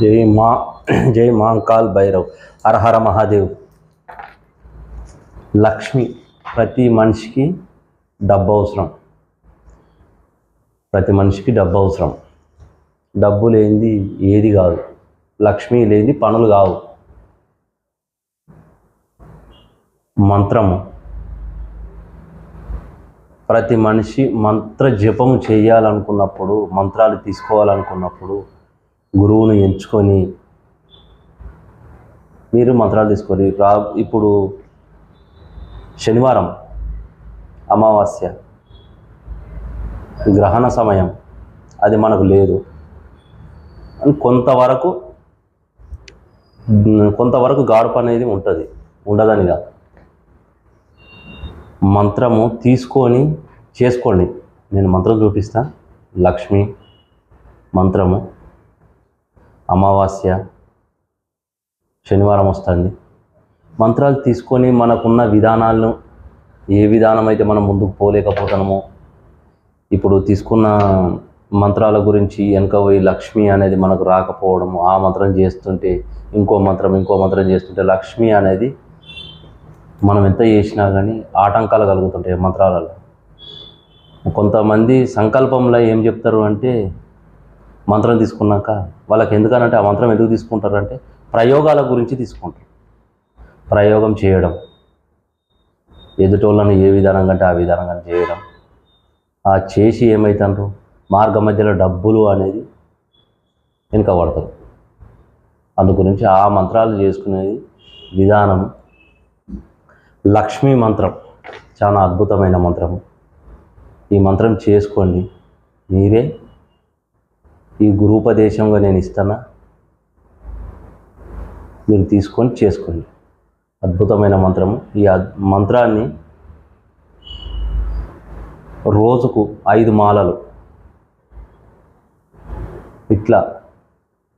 జై మా జై మాంకాల్ భైరవ్. హరహర మహాదేవ్. లక్ష్మి ప్రతి మనిషికి డబ్బు అవసరం. ప్రతి మనిషికి డబ్బు అవసరం. డబ్బు లేనిది ఏది కాదు. లక్ష్మి లేనిది పనులు కావు. మంత్రము. ప్రతి మనిషి మంత్ర జపం చేయాలనుకున్నప్పుడు మంత్రాలు తీసుకోవాలనుకున్నప్పుడు గురువును ఎంచుకొని మీరు మంత్రాలు తీసుకొని రా ఇప్పుడు శనివారం అమావాస్య గ్రహణ సమయం అది మనకు లేదు. అని కొంతవరకు కొంతవరకు గాడుపు అనేది ఉంటుంది ఉండదని కాదు. మంత్రము తీసుకొని చేసుకోండి. నేను మంత్రం చూపిస్తా. లక్ష్మి మంత్రము. అమావాస్య శనివారం వస్తుంది. మంత్రాలు తీసుకొని మనకున్న విధానాలను ఏ విధానం అయితే మనం ముందుకు పోలేకపోతున్నామో ఇప్పుడు తీసుకున్న మంత్రాల గురించి వెనక పోయి లక్ష్మి అనేది మనకు రాకపోవడము ఆ మంత్రం చేస్తుంటే ఇంకో మంత్రం ఇంకో మంత్రం చేస్తుంటే లక్ష్మి అనేది మనం ఎంత చేసినా కానీ ఆటంకాలు కలుగుతుంటాయి మంత్రాలలో. కొంతమంది సంకల్పంలో ఏం చెప్తారు అంటే మంత్రం తీసుకున్నాక వాళ్ళకి ఎందుకనంటే ఆ మంత్రం ఎందుకు తీసుకుంటారంటే ప్రయోగాల గురించి తీసుకుంటారు. ప్రయోగం చేయడం. ఎదుటోళ్ళని ఏ విధానంగా అంటే ఆ విధానంగా చేయడం. ఆ చేసి ఏమవుతారు మార్గ మధ్యలో డబ్బులు అనేది వెనుక పడతారు అందు గురించి ఆ మంత్రాలు చేసుకునేది విధానం. లక్ష్మీ మంత్రం. చాలా అద్భుతమైన మంత్రము. ఈ మంత్రం చేసుకోండి. మీరే ఈ గురుపదేశంగా నేను ఇస్తానా? మీరు తీసుకొని చేసుకోండి. అద్భుతమైన మంత్రము. ఈ మంత్రాన్ని రోజుకు ఐదు మాలలు. ఇట్లా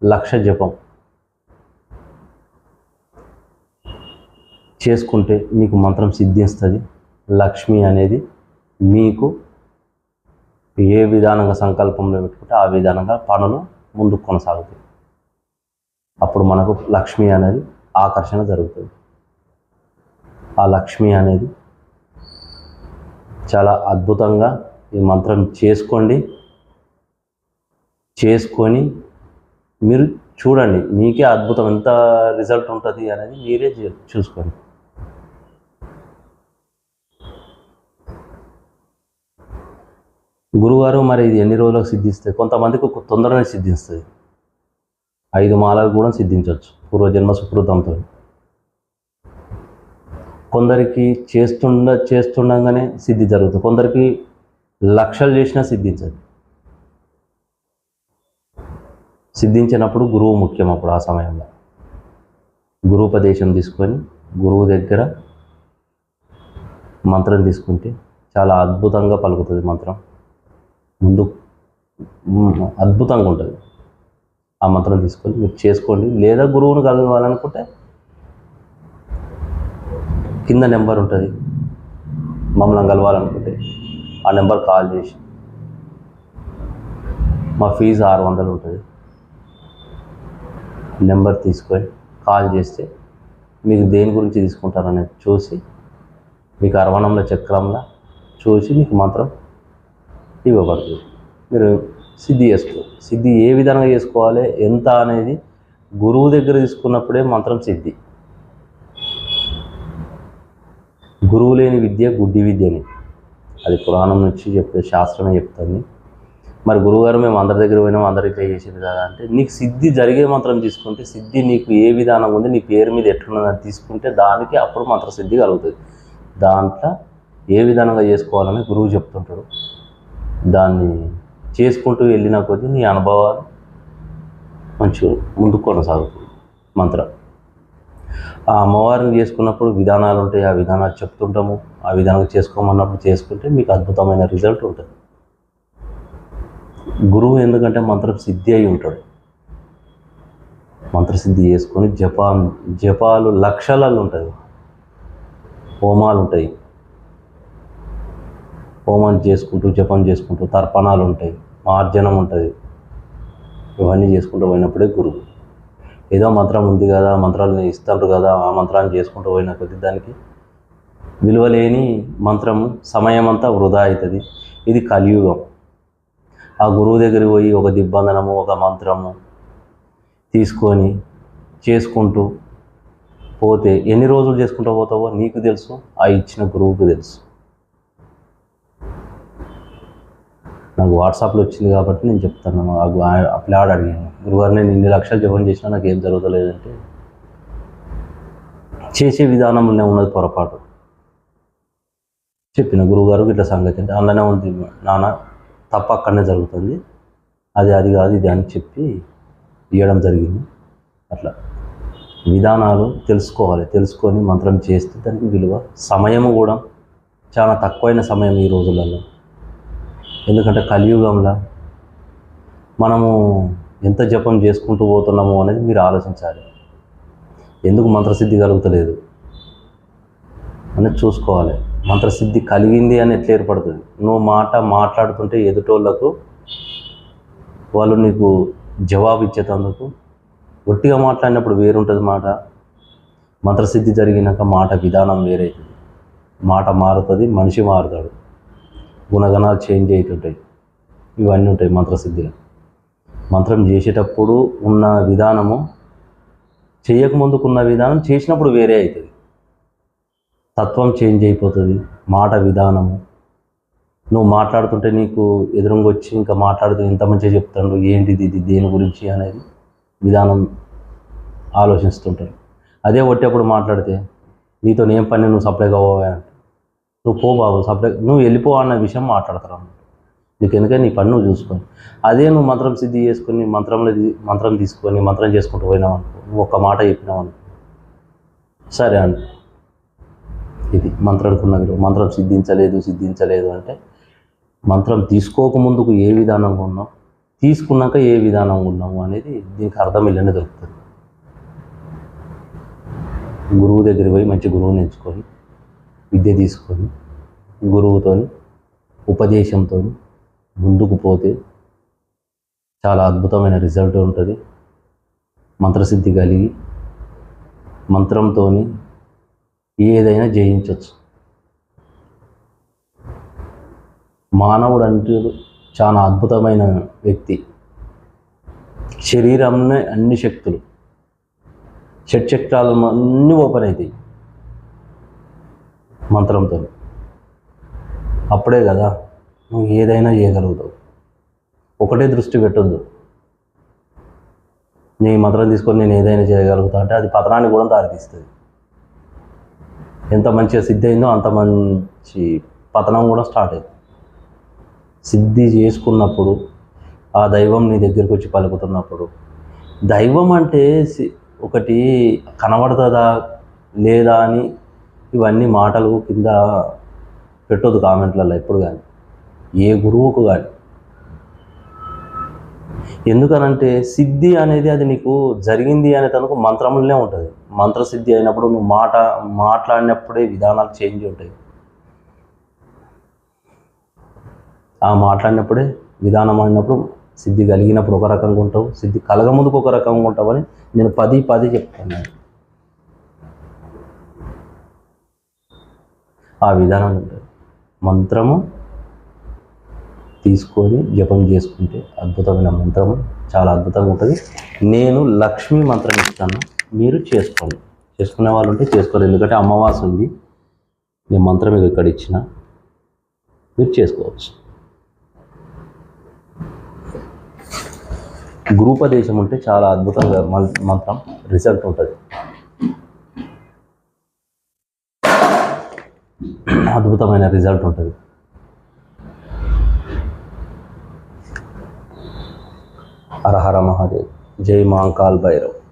లక్ష జపం. చేసుకుంటే మీకు మంత్రం సిద్ధిస్తుంది లక్ష్మి అనేది మీకు ఏ విధానంగా సంకల్పంలో పెట్టుకుంటే ఆ విధానంగా పనులు ముందుకు కొనసాగుతాయి. అప్పుడు మనకు లక్ష్మి అనేది ఆకర్షణ జరుగుతుంది. ఆ లక్ష్మి అనేది చాలా అద్భుతంగా ఈ మంత్రం చేసుకోండి. చేసుకొని మీరు చూడండి మీకే అద్భుతం ఎంత రిజల్ట్ ఉంటుంది అనేది మీరే చూసుకోండి. గురువారం మరి ఇది ఎన్ని రోజులకు సిద్ధిస్తుంది కొంతమందికి తొందరనే సిద్ధిస్తుంది ఐదు మాలలు కూడా సిద్ధించవచ్చు. పూర్వజన్మ సుకృతంతో. కొందరికి చేస్తుండ చేస్తుండగానే సిద్ధి జరుగుతుంది. కొందరికి లక్షలు చేసినా సిద్ధించదు. సిద్ధించినప్పుడు గురువు ముఖ్యం అప్పుడు ఆ సమయంలో. గురుపదేశం తీసుకొని గురువు దగ్గర మంత్రం తీసుకుంటే చాలా అద్భుతంగా పలుకుతుంది మంత్రం. ముందు అద్భుతంగా ఉంటుంది. ఆ మంత్రం తీసుకొని మీరు చేసుకోండి. లేదా గురువును కలవాలనుకుంటే కింద నెంబర్ ఉంటుంది. మమ్మల్ని కలవాలనుకుంటే ఆ నెంబర్ కాల్ చేసి మా ఫీజు ఆరు వందలు ఉంటుంది. నెంబర్ తీసుకొని కాల్ చేస్తే మీకు దేని గురించి తీసుకుంటారనేది చూసి మీకు అరవణంలో చక్రంలో చూసి మీకు మంత్రం ఇవ్వబడుతుంది మీరు సిద్ధి చేసుకో. సిద్ధి ఏ విధంగా చేసుకోవాలి? ఎంత అనేది గురువు దగ్గర తీసుకున్నప్పుడే మంత్రం సిద్ధి. గురువు లేని విద్య గుడ్డి విద్యని. అది పురాణం నుంచి చెప్పే శాస్త్రమే చెప్తుంది. మరి గురువుగారు మేము అందరి దగ్గర పోయినాం అందరికీ ఇట్లా కదా అంటే నీకు సిద్ధి జరిగే మంత్రం తీసుకుంటే సిద్ధి నీకు ఏ విధానం ఉంది నీ పేరు మీద ఎట్లున్నదని తీసుకుంటే దానికి అప్పుడు మంత్ర సిద్ధి కలుగుతుంది. దాంట్లో ఏ విధంగా చేసుకోవాలని గురువు చెప్తుంటాడు. దాన్ని చేసుకుంటూ వెళ్ళిన కొద్దీ నీ అనుభవాలు మంచిగా ముందుకు కొనసాగుతుంది మంత్రం. ఆ అమ్మవారిని చేసుకున్నప్పుడు విధానాలు ఉంటాయి ఆ విధానాలు చెప్తుంటాము ఆ విధానంగా చేసుకోమన్నప్పుడు చేసుకుంటే మీకు అద్భుతమైన రిజల్ట్ ఉంటుంది. గురువు ఎందుకంటే మంత్రం సిద్ధి అయి ఉంటాడు. మంత్రసిద్ధి చేసుకొని జపా జపాలు లక్షలలో ఉంటుంది హోమాలు ఉంటాయి. హోమం చేసుకుంటూ జపం చేసుకుంటూ తర్పణాలు ఉంటాయి మార్జనం ఉంటుంది. ఇవన్నీ చేసుకుంటూ పోయినప్పుడే గురువు. ఏదో మంత్రం ఉంది కదా మంత్రాలు ఇస్తారు కదా ఆ మంత్రాన్ని చేసుకుంటూ పోయిన కొద్ది దానికి విలువలేని మంత్రము సమయం అంతా వృధా అవుతుంది ఇది కలియుగం. ఆ గురువు దగ్గరికి పోయి ఒక దిబ్బందనము ఒక మంత్రము తీసుకొని చేసుకుంటూ పోతే ఎన్ని రోజులు చేసుకుంటూ పోతావో నీకు తెలుసు ఆ ఇచ్చిన గురువుకు తెలుసు. నాకు వాట్సాప్లో వచ్చింది కాబట్టి నేను చెప్తాను. ఆ ప్లాడ్ పిల్లాడు అడిగాను. గురుగారు నేను ఇన్ని లక్షలు జపం చేసినా నాకు ఏం జరుగుతలేదంటే చేసే విధానంలోనే ఉన్నది పొరపాటు. చెప్పిన గురువుగారు ఇట్లా సంగతి అంటే అందులోనే ఉంది నాన్న తప్ప అక్కడనే జరుగుతుంది. అది అది కాదు ఇది అని చెప్పి ఇవ్వడం జరిగింది. అట్లా విధానాలు తెలుసుకోవాలి. తెలుసుకొని మంత్రం చేస్తే దానికి విలువ సమయము కూడా చాలా తక్కువైన సమయం ఈ రోజులలో. ఎందుకంటే కలియుగంలో మనము ఎంత జపం చేసుకుంటూ పోతున్నాము అనేది మీరు ఆలోచించాలి. ఎందుకు మంత్రసిద్ధి కలుగుతలేదు? అనేది చూసుకోవాలి. మంత్రసిద్ధి కలిగింది అని ఎట్లా ఏర్పడుతుంది? నువ్వు మాట మాట్లాడుతుంటే ఎదుటోళ్ళకు వాళ్ళు నీకు జవాబు ఇచ్చేటందుకు గట్టిగా మాట్లాడినప్పుడు వేరుంటుంది మాట. మంత్రసిద్ధి జరిగినాక మాట విధానం వేరైతుంది. మాట మారుతుంది మనిషి మారుతాడు. గుణగణాలు చేంజ్ అవుతుంటాయి ఇవన్నీ ఉంటాయి మంత్రసిద్ధిలో. మంత్రం చేసేటప్పుడు ఉన్న విధానము చేయకముందుకున్న విధానం చేసినప్పుడు వేరే అవుతుంది తత్వం చేంజ్ అయిపోతుంది మాట విధానము. నువ్వు మాట్లాడుతుంటే నీకు ఎదురుగా వచ్చి ఇంకా మాట్లాడుతూ ఇంత మంచిగా చెప్తాడు ఏంటిది ఇది దేని గురించి అనేది విధానం ఆలోచిస్తుంటారు. అదే ఒట్టేప్పుడు మాట్లాడితే నీతో ఏం పని నువ్వు సప్లై కావా నువ్వు పో బాబు సపరేట్ నువ్వు వెళ్ళిపో అన్న విషయం మాట్లాడతారు నీకు ఎందుకంటే నీ పని నువ్వు చూసుకొని అదే నువ్వు మంత్రం సిద్ధి చేసుకొని మంత్రంలో మంత్రం తీసుకొని మంత్రం చేసుకుంటూ పోయినావు అనుకో. నువ్వు ఒక్క మాట చెప్పినావు అనుకో. సరే అండి. ఇది మంత్రానికి విలువ. మంత్రం సిద్ధించలేదు సిద్ధించలేదు అంటే మంత్రం తీసుకోకముందుకు ఏ విధానంగా ఉన్నాం తీసుకున్నాక ఏ విధానంగా ఉన్నాము అనేది దీనికి అర్థం వెళ్ళనే దొరుకుతుంది. గురువు దగ్గర పోయి మంచి గురువుని ఎంచుకొని విద్య తీసుకొని గురువుతో ఉపదేశంతో ముందుకు పోతే చాలా అద్భుతమైన రిజల్ట్ ఉంటుంది. మంత్రసిద్ధి కలిగి మంత్రంతో ఏదైనా జయించవచ్చు మానవుడు అంటే చాలా అద్భుతమైన వ్యక్తి. శరీరంలో అన్ని శక్తులు షట్చక్రాలు అన్నీ ఓపెన్ అవుతాయి మంత్రంతో. అప్పుడే కదా నువ్వు ఏదైనా చేయగలుగుతావు. ఒకటే దృష్టి పెట్టొద్దు. నీ మంత్రం తీసుకొని నేను ఏదైనా చేయగలుగుతా అంటే అది పతనాన్ని కూడా దారితీస్తుంది. ఎంత మంచిగా సిద్ధి అయిందో అంత మంచి పతనం కూడా స్టార్ట్ అయింది. సిద్ధి చేసుకున్నప్పుడు ఆ దైవం నీ దగ్గరికి వచ్చి పలుకుతున్నప్పుడు దైవం అంటే సి- ఒకటి కనబడుతుందా లేదా అని ఇవన్నీ మాటలు కింద పెట్టొద్దు కామెంట్లలో ఎప్పుడు కానీ. ఏ గురువుకు కానీ. ఎందుకనంటే సిద్ధి అనేది అది నీకు జరిగింది అనే తనకు మంత్రములనే ఉంటుంది. మంత్రసిద్ధి అయినప్పుడు నువ్వు మాట మాట్లాడినప్పుడే విధానాలు చేంజ్ ఉంటాయి. ఆ మాట్లాడినప్పుడే విధానం అయినప్పుడు సిద్ధి కలిగినప్పుడు ఒక రకంగా ఉంటావు సిద్ధి కలగముందుకు ఒక రకంగా ఉంటావు అని నేను పది పది చెప్తాను ఆ విధానం ఉంటుంది. మంత్రము తీసుకొని జపం చేసుకుంటే అద్భుతమైన మంత్రము చాలా అద్భుతంగా ఉంటుంది. నేను లక్ష్మీ మంత్రం ఇస్తాను మీరు చేసుకోండి. చేసుకునే వాళ్ళు ఉంటే చేసుకోవాలి ఎందుకంటే అమ్మవాస ఉంది. నేను మంత్రం మీకు ఇక్కడ ఇచ్చిన మీరు చేసుకోవచ్చు. గ్రూపదేశం ఉంటే చాలా అద్భుతంగా మం- మంత్రం రిజల్ట్ ఉంటుంది. అద్భుతమైన రిజల్ట్ ఉంటుంది. హర హర మహాదేవ్. జై మాంకాల్ భైరవ్.